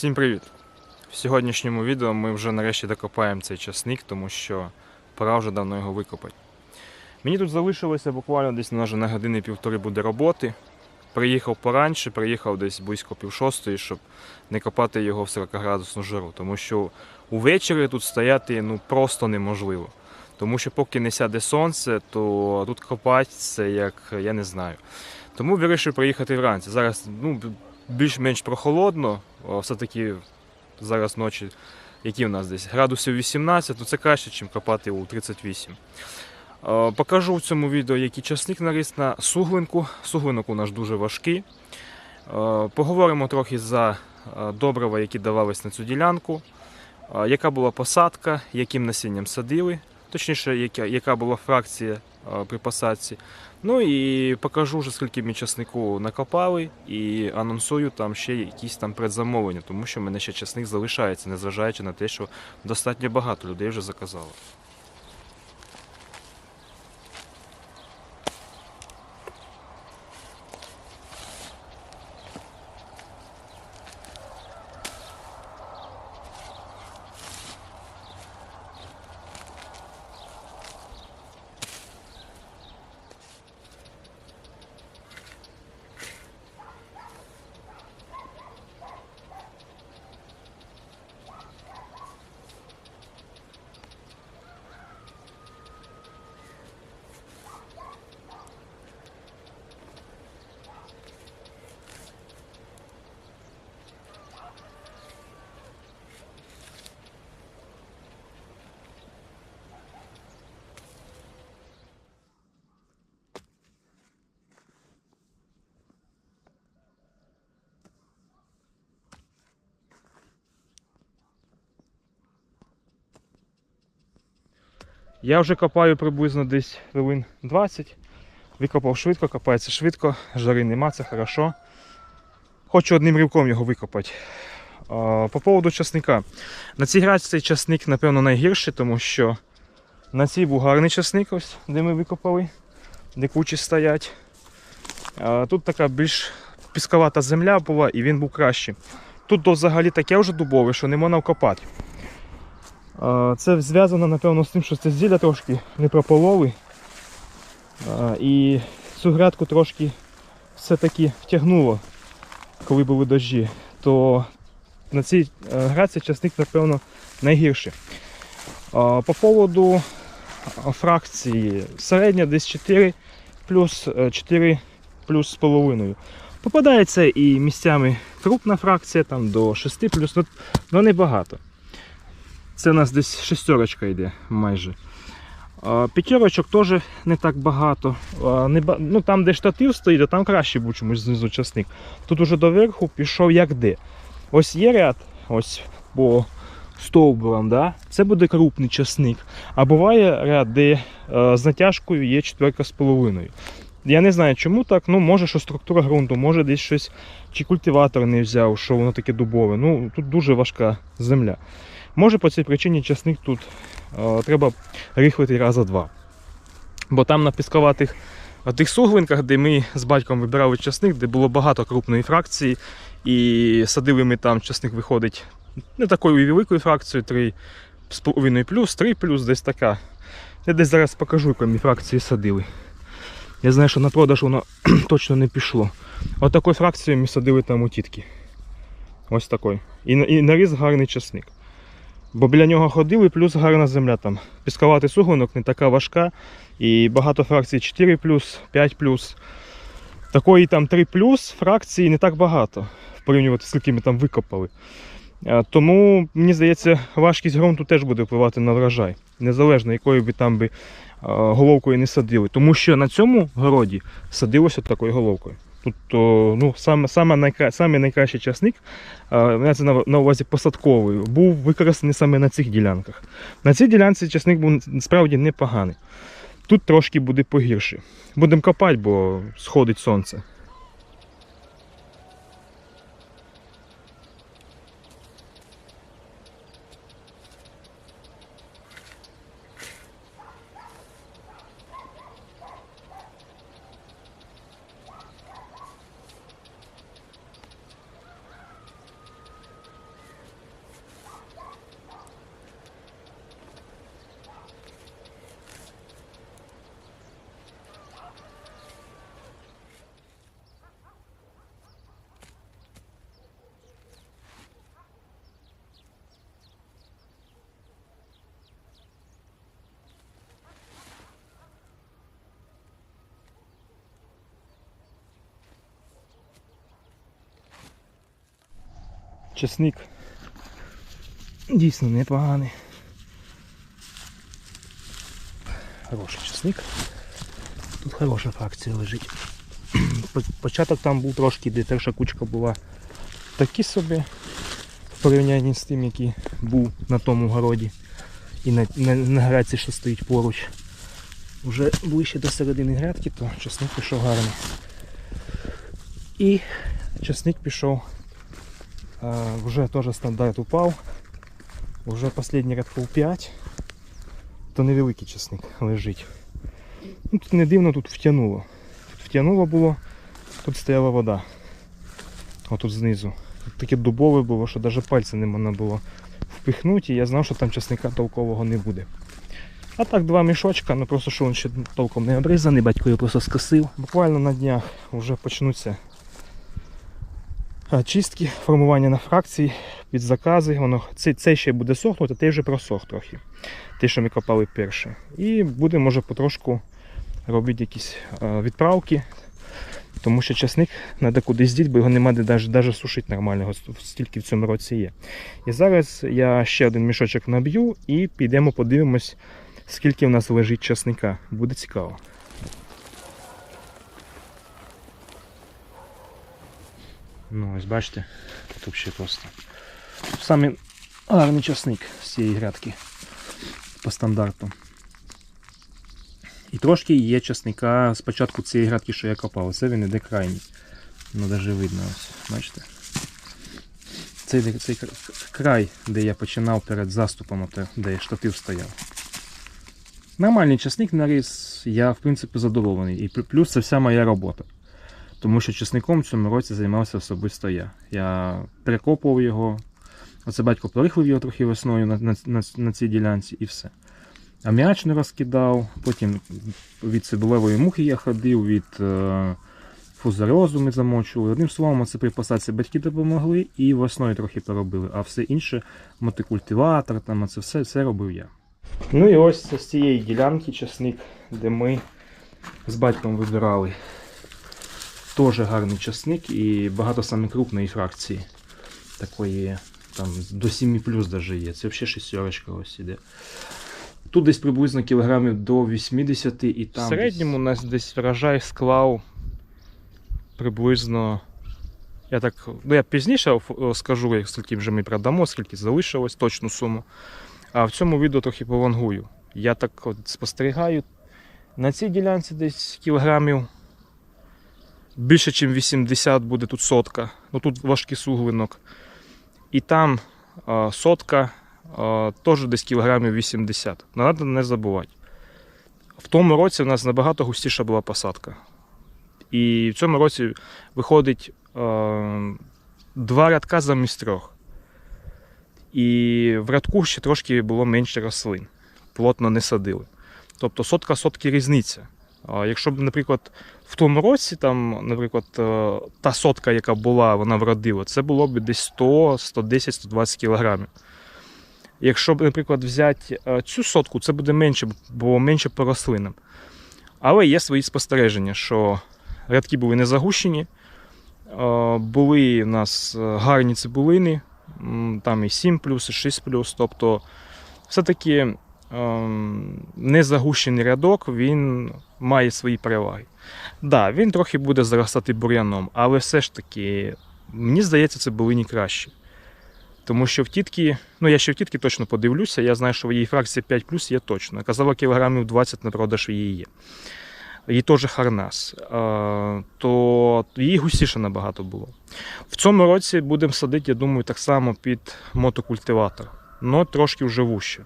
Всім привіт! В сьогоднішньому відео ми вже нарешті докопаємо цей часник, тому що пора вже давно його викопати. Мені тут залишилося буквально десь може, на години півтори буде роботи. Приїхав пораньше, приїхав десь близько пів шостої, щоб не копати його в 40-градусну жару, тому що увечері тут стояти ну, просто неможливо. Тому що поки не сяде сонце, то тут копати це як я не знаю. Тому вирішив приїхати вранці. Зараз ну, більш-менш прохолодно, все-таки зараз ночі, які в нас десь градусів 18, то це краще, ніж копати у 38. Е, Покажу в цьому відео, який часник наріс на суглинку. Суглинок у нас дуже важкий. Поговоримо трохи за е, добрива, які давались на цю ділянку, яка була посадка, яким насінням садили, точніше, яка, була фракція при посадці. Ну і покажу вже скільки ми часнику накопали і анонсую там ще якісь там предзамовлення, тому що в мене ще часник залишається, незважаючи на те, що достатньо багато людей вже заказало. Я вже копаю приблизно десь хвилин 20. Викопав швидко, копається швидко, жари нема, це хорошо. Хочу одним рівком його викопати. По поводу часника. На цій граці цей часник, напевно, найгірший, тому що на цій був гарний часник, ось, де ми викопали, де кучі стоять. Тут така більш пісковата земля була і він був кращий. Тут взагалі таке вже дубове, що не можна вкопати. Це зв'язано, напевно, з тим, що це зілля трошки не пропололи. І цю грядку трошки все-таки втягнуло, коли були дощі. То на цій е, грядці часник, напевно, найгірший. По поводу фракції середня десь 4 плюс е, 4 плюс з половиною. Попадається і місцями крупна фракція, там до 6 плюс, ну, ну небагато. Це у нас десь шестерочка йде майже. П'ятерочок теж не так багато. А, ну, там, де штатив стоїть, то там краще був чомусь знизу часник. Тут уже доверху пішов як де. Ось є ряд, ось по стовбурам, да? це буде крупний часник. А буває ряд, де е, з натяжкою є четверка з половиною. Я не знаю, чому так. Ну, може, що структура ґрунту, може десь щось, чи культиватор не взяв, що воно таке дубове. Ну, тут дуже важка земля. Може по цій причині часник тут е, треба рихлити раза два. Бо там на пісковатих е, тих суглинках, де ми з батьком вибирали часник, де було багато крупної фракції, і садили ми там часник виходить не такою великою фракцією, 3,5 плюс, 3 плюс, десь така. Я десь зараз покажу, яку фракції садили. Я знаю, що на продаж воно точно не пішло. От такою фракцією ми садили там у тітки. Ось такою. І, і наріз гарний часник. Бо біля нього ходили, плюс гарна земля там. Пісковатий суглинок не така важка. І багато фракцій 4 5 Такої там 3 фракції не так багато. Порівнювати, скільки ми там викопали. Тому, мені здається, важкість ґрунту теж буде впливати на врожай. Незалежно якою би там би головкою не садили. Тому що на цьому городі садилося такою головкою. Тут ну, саме, саме, найкра... саме найкращий часник, це на, на увазі посадковий, був використаний саме на цих ділянках. На цій ділянці часник був справді непоганий. Тут трошки буде погірше. Будемо копати, бо сходить сонце. Чесник дійсно непоганий. Хороший чесник. Тут хороша фракція лежить. Початок там був трошки, де перша кучка була такі собі в порівнянні з тим, який був на тому городі і на, на, на грядці, що стоїть поруч. Вже ближче до середини грядки, то часник пішов гарний. І часник пішов, а, вже теж стандарт упав. Вже останній рядков 5, то невеликий часник лежить. Ну, тут не дивно, тут втягнуло. Тут втягнуло було, тут стояла вода. Отут знизу. Тут таке дубове було, що навіть пальці не можна було впихнути, і я знав, що там часника толкового не буде. А так, два мішочка, ну просто що він ще толком не обрізаний, батько його просто скосив. Буквально на днях вже почнуться чистки, формування на фракції під закази. Воно, цей, цей ще буде сохнути, той вже просох трохи. Те, що ми копали перше. І буде, може, потрошку робити якісь відправки. Тому що часник треба кудись діти, бо його нема де навіть, навіть сушити нормально, стільки в цьому році є. І зараз я ще один мішочок наб'ю і підемо подивимось, скільки в нас лежить часника. Буде цікаво. Ну, ось бачите, тут ще просто. Саме гарний часник з цієї грядки по стандарту. І трошки є часника з початку цієї грядки, що я копав. Це він іде крайній. Ну, навіть видно ось, бачите? Цей, цей край, де я починав перед заступом, де штатив стояв. Нормальний часник наріз, я в принципі задоволений. І плюс це вся моя робота. Тому що часником в цьому році займався особисто я. Я перекопував його. Оце батько порихлив його трохи весною на, на, на, на цій ділянці і все. Аміачне розкидав, потім від цибулевої мухи я ходив, від е, фузаріозу ми замочували. Одним словом, це при посадці батьки допомогли і весною трохи поробили, а все інше мотикультиватор, там, це все, все робив я. Ну і ось з цієї ділянки часник, де ми з батьком вибирали. Теж гарний часник і багато саме крупної фракції. Такої там до 7 плюс даже є. Це взагалі шестерочка ось іде. Тут десь приблизно кілограмів до 80 і там. В середньому у нас десь врожай склав приблизно. Я так. Ну я пізніше скажу, скільки вже ми продамо, скільки залишилось, точну суму. А в цьому відео трохи повангую. Я так от спостерігаю. На цій ділянці десь кілограмів більше, ніж 80 буде тут сотка. Ну тут важкий суглинок. І там а, сотка а, теж десь кілограмів 80. Ну, Треба не забувати. В тому році в нас набагато густіша була посадка. І в цьому році виходить а, два рядка замість трьох. І в рядку ще трошки було менше рослин. Плотно не садили. Тобто сотка сотки різниця. Якщо б, наприклад, в тому році, там, наприклад, е, та сотка, яка була, вона вродила, це було б десь 100, 110, 120 кілограмів. Якщо б, наприклад, взяти е, цю сотку, це буде менше, бо менше по рослинам. Але є свої спостереження, що рядки були не загущені, е, були в нас гарні цибулини, там і 7 і 6 тобто все-таки незагущений рядок, він має свої переваги. Да, він трохи буде заростати бур'яном, але все ж таки, мені здається, це були краще. Тому що в тітки, ну я ще в тітки точно подивлюся, я знаю, що в її фракції 5 є точно. Казала, кілограмів 20 на продаж її є. Її теж харнас. То її густіше набагато було. В цьому році будемо садити, я думаю, так само під мотокультиватор, але трошки вже вуще.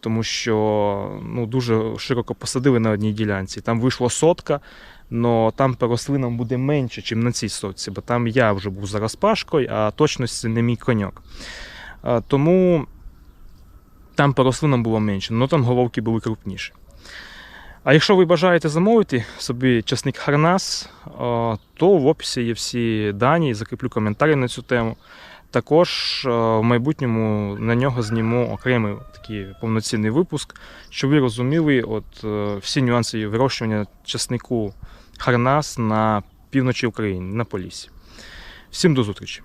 Тому що ну, дуже широко посадили на одній ділянці. Там вийшло сотка, але там по рослинам буде менше, ніж на цій сотці, бо там я вже був за розпашкою, а точність не мій коньок. Тому там по рослинам було менше, але там головки були крупніші. А якщо ви бажаєте замовити собі часник Харнас, то в описі є всі дані, закріплю коментарі на цю тему. Також е, в майбутньому на нього зніму окремий такий повноцінний випуск, щоб ви розуміли от, е, всі нюанси вирощування часнику Харнас на півночі України, на Поліссі. Всім до зустрічі!